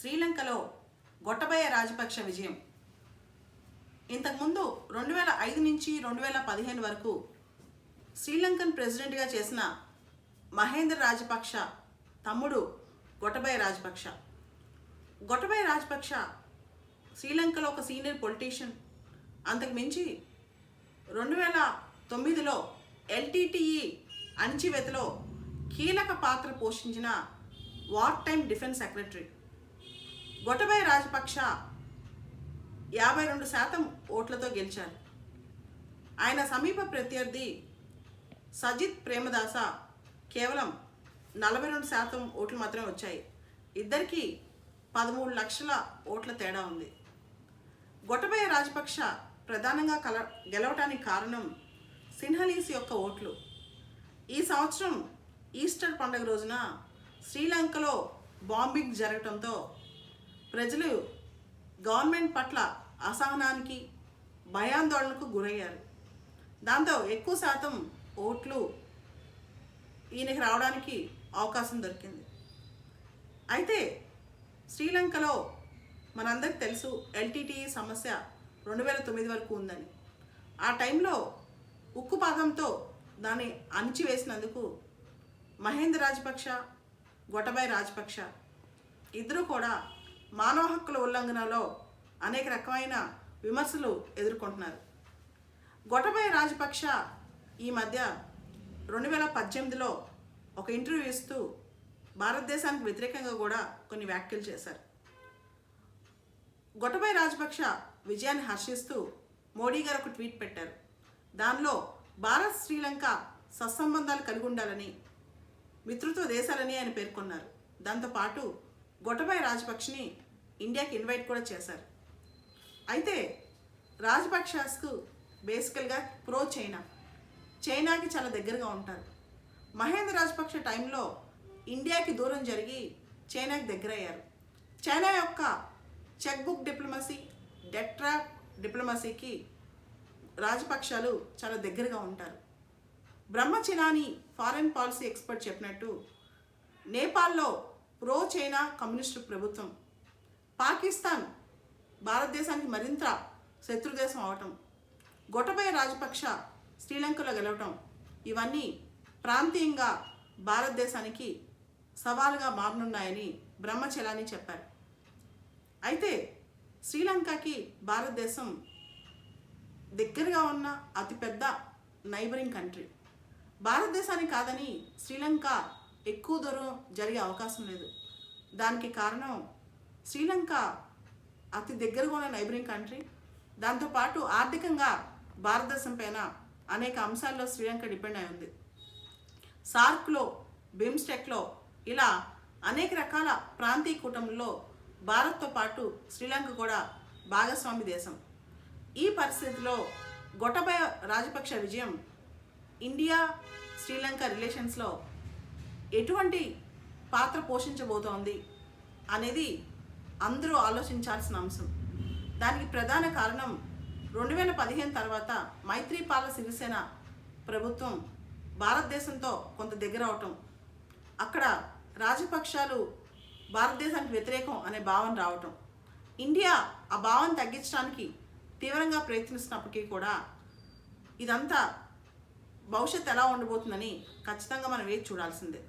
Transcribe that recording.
శ్రీలంకలో గొట్టబయ్య రాజపక్ష విజయం. ఇంతకుముందు రెండు వేల ఐదు నుంచి రెండు వేల పదిహేను వరకు శ్రీలంకన్ ప్రెసిడెంట్గా చేసిన మహేంద్ర రాజపక్ష తమ్ముడు గొటబయ రాజపక్ష. గొటబయ రాజపక్ష శ్రీలంకలో ఒక సీనియర్ పొలిటీషియన్. అంతకు మించి రెండు వేల తొమ్మిదిలో ఎల్టీటీఈ అణచివేతలో కీలక పాత్ర పోషించిన war time defence secretary. Gotabaya Rajapaksa. యాభై రెండు శాతం ఓట్లతో గెలిచారు. ఆయన సమీప ప్రత్యర్థి సజిత్ ప్రేమదాస కేవలం నలభై రెండు శాతం ఓట్లు మాత్రమే వచ్చాయి. ఇద్దరికి పదమూడు లక్షల ఓట్ల తేడా ఉంది. గొటబయ రాజపక్ష ప్రధానంగా కల గెలవటానికి కారణం సిన్హలీస్ యొక్క ఓట్లు. ఈ సంవత్సరం ఈస్టర్ పండుగ రోజున శ్రీలంకలో బాంబింగ్ జరగటంతో ప్రజలు గవర్నమెంట్ పట్ల అసహనానికి భయాందోళనకు గురయ్యారు. దాంతో ఎక్కువ శాతం ఓట్లు ఈయనకి రావడానికి అవకాశం దొరికింది. అయితే శ్రీలంకలో మనందరికి తెలుసు ఎల్టీటీ సమస్య రెండు వేల తొమ్మిది వరకు ఉందని. ఆ టైంలో ఉక్కుపాదంతో దాన్ని అణిచివేసినందుకు మహేంద్ర రాజపక్ష గొటబాయ్ రాజపక్ష ఇద్దరు కూడా మానవ హక్కుల ఉల్లంఘనలో అనేక రకమైన విమర్శలు ఎదుర్కొంటున్నారు. గొటబయ రాజపక్ష ఈ మధ్య రెండు వేల పద్దెనిమిదిలో ఒక ఇంటర్వ్యూ ఇస్తూ భారతదేశానికి వ్యతిరేకంగా కూడా కొన్ని వ్యాఖ్యలు చేశారు. గొటబయ రాజపక్ష విజయాన్ని హర్షిస్తూ మోడీ గారు ఒక ట్వీట్ పెట్టారు. దానిలో భారత్ శ్రీలంక సత్సంబంధాలు కలిగి ఉండాలని మిత్రుత్వ దేశాలని ఆయన పేర్కొన్నారు. దాంతోపాటు గొటబాయ్ రాజపక్షని ఇండియాకి ఇన్వైట్ కూడా చేశారు. అయితే రాజపక్షాస్కు బేసికల్గా ప్రో చైనా. చైనాకి చాలా దగ్గరగా ఉంటారు. మహేంద్ర రాజపక్ష టైంలో ఇండియాకి దూరం జరిగి చైనాకి దగ్గరయ్యారు. చైనా యొక్క cheque book diplomacy debt trap డిప్లొమసీకి రాజపక్షాలు చాలా దగ్గరగా ఉంటారు. బ్రహ్మచినాని ఫారెన్ పాలసీ ఎక్స్పర్ట్ చెప్పినట్టు నేపాల్లో ప్రో చైనా కమ్యూనిస్టు ప్రభుత్వం. పాకిస్తాన్ భారతదేశానికి మరింత శత్రుదేశం అవటం. గొటబయ రాజపక్ష శ్రీలంకలో గెలవటం. ఇవన్నీ ప్రాంతీయంగా భారతదేశానికి సవాలుగా మారనున్నాయని బ్రహ్మచలాని చెప్పారు. అయితే శ్రీలంకకి భారతదేశం దగ్గరగా ఉన్న అతిపెద్ద నైబరింగ్ కంట్రీ. భారతదేశానికి కాదని శ్రీలంక ఎక్కువ దూరం జరిగే అవకాశం లేదు. దానికి కారణం శ్రీలంక అతి దగ్గరగా ఉన్న నైబరింగ్ కంట్రీ. దాంతోపాటు ఆర్థికంగా భారతదేశం పైన అనేక అంశాల్లో శ్రీలంక డిపెండ్ అయి ఉంది. సార్క్లో బిమ్స్టెక్లో ఇలా అనేక రకాల ప్రాంతీయ కూటముల్లో భారత్తో పాటు శ్రీలంక కూడా భాగస్వామి దేశం. ఈ పరిస్థితిలో గొటబయ రాజపక్ష విజయం ఇండియా శ్రీలంక రిలేషన్స్లో ఎటువంటి పాత్ర పోషించబోతోంది అనేది అందరూ ఆలోచించాల్సిన అంశం. దానికి ప్రధాన కారణం రెండు వేల పదిహేను తర్వాత మైత్రీపాల సిరిసేన ప్రభుత్వం భారతదేశంతో కొంత దగ్గర అవటం అక్కడ రాజపక్షాలు భారతదేశానికి వ్యతిరేకం అనే భావన రావటం. ఇండియా ఆ భావన తగ్గించడానికి తీవ్రంగా ప్రయత్నిస్తున్నప్పటికీ కూడా ఇదంతా భవిష్యత్ ఎలా ఉండబోతుందని ఖచ్చితంగా మనం వేచి చూడాల్సిందే.